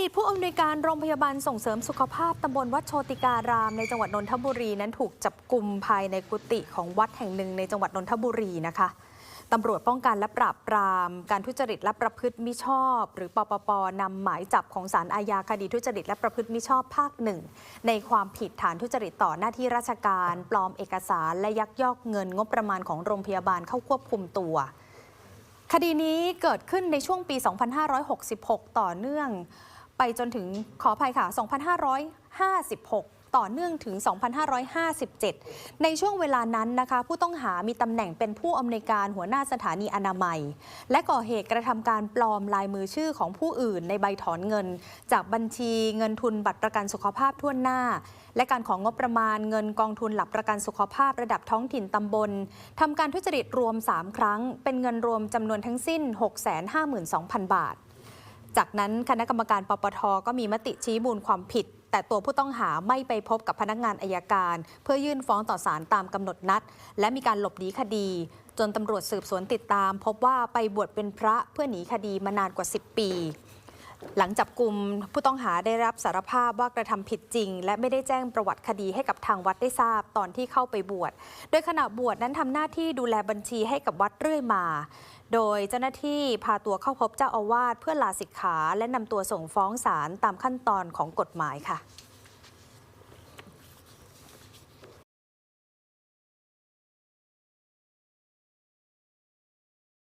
ดีตผู้อำนวยการโรงพยาบาลส่งเสริมสุขภาพตำบลวัดโชติการาม ในจังหวัดนนทบุรีนั้นถูกจับกลุ่มภายในกุฏิของวัดแห่งหนึ่งในจังหวัดนนทบุรีนะคะตำรวจป้องกันและปราบปราม การทุจริตและประพฤติมิชอบ หรือปปปนำหมายจับของศาลอาญาคดีทุจริตและประพฤติมิชอบภาคหนึ่งในความผิดฐานทุจริตต่อหน้าที่ราชการ ปลอมเอกสารและยักยอกเงินงบประมาณของโรงพยาบาลเข้าควบคุมตัวคดีนี้เกิดขึ้นในช่วงปี 2566 ต่อเนื่อง ไปจนถึงขออภัยค่ะ 2556ต่อเนื่องถึง 2557 ในช่วงเวลานั้นนะคะ ผู้ต้องหามีตำแหน่งเป็นผู้อำนวยการหัวหน้าสถานีอนามัย และก่อเหตุกระทำการปลอมลายมือชื่อของผู้อื่นในใบถอนเงิน จากบัญชีเงินทุนบัตรประกันสุขภาพทั่วหน้า และการของงบประมาณเงินกองทุนหลักประกันสุขภาพระดับท้องถิ่นตำบลทำการทุจริตรวม 3 ครั้ง เป็นเงินรวมจำนวนทั้งสิ้น 652,000 บาท จากนั้นคณะกรรมการปปทก็มีมติชี้มูลความผิด แต่ตัวผู้ต้องหาไม่ไปพบกับพนักงานอายการ เพื่อยื่นฟ้องต่อศาลตามกำหนดนัด และมีการหลบหนีคดี จนตำรวจสืบสวนติดตาม พบว่าไปบวชเป็นพระเพื่อหนีคดีมานานกว่า 10 ปี หลังจับกลุ่มผู้ต้องหาได้รับสารภาพว่ากระทำผิดจริง และไม่ได้แจ้งประวัติคดีให้กับทางวัดได้ทราบตอนที่เข้าไปบวช โดยขณะบวชนั้นทำหน้าที่ดูแลบัญชีให้กับวัดเรื่อยมา โดยเจ้าหน้าที่พาตัวเข้าพบเจ้าอาวาสเพื่อลาสิกขา และนำตัวส่งฟ้องศาลตามขั้นตอนของกฎหมายค่ะ